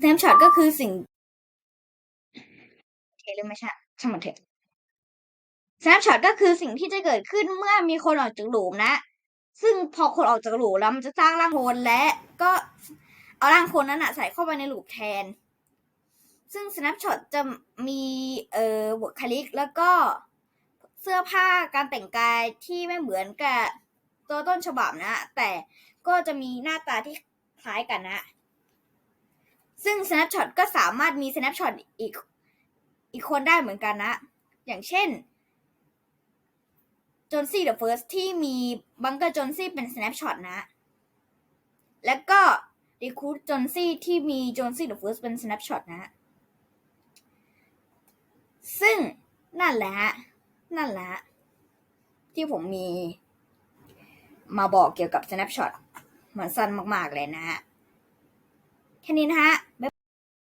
snapshot ก็คือสิ่งเคหรือไม่ใช่ช่างมันเถอะ snapshot ก็คือสิ่งที่จะเกิดขึ้นเมื่อมีคนออกจากหลุมนะ ซึ่งพอคนออกจากหลุมแล้วมันจะสร้างร่างคนและก็เอาร่างคนนั้นอะใส่เข้าไปในหลุมแทน ซึ่ง snapshot จะมีเอ่อบุคลิกแล้วก็เสื้อผ้าการแต่งกายที่ไม่เหมือนกับตัวต้นฉบับนะ แต่ก็จะมีหน้าตาที่คล้ายกันนะ ซึ่ง snapshot ก็สามารถมี snapshot อีกอีกคนได้เหมือนกันนะ อย่างเช่นจนซี่เดอะเฟิร์สที่มีบังเกอร์จนซี่เป็น snapshot นะ แล้วก็รีคูดจนซี่ที่มีจนซี่เดอะเฟิร์สเป็น snapshot นะ ซึ่งนั่นแหละ นั่นแหละฮะที่ผมมีมาบอกเกี่ยวกับ snapshot มันสั้นมาก ๆ เลยนะฮะ แค่นี้นะฮะ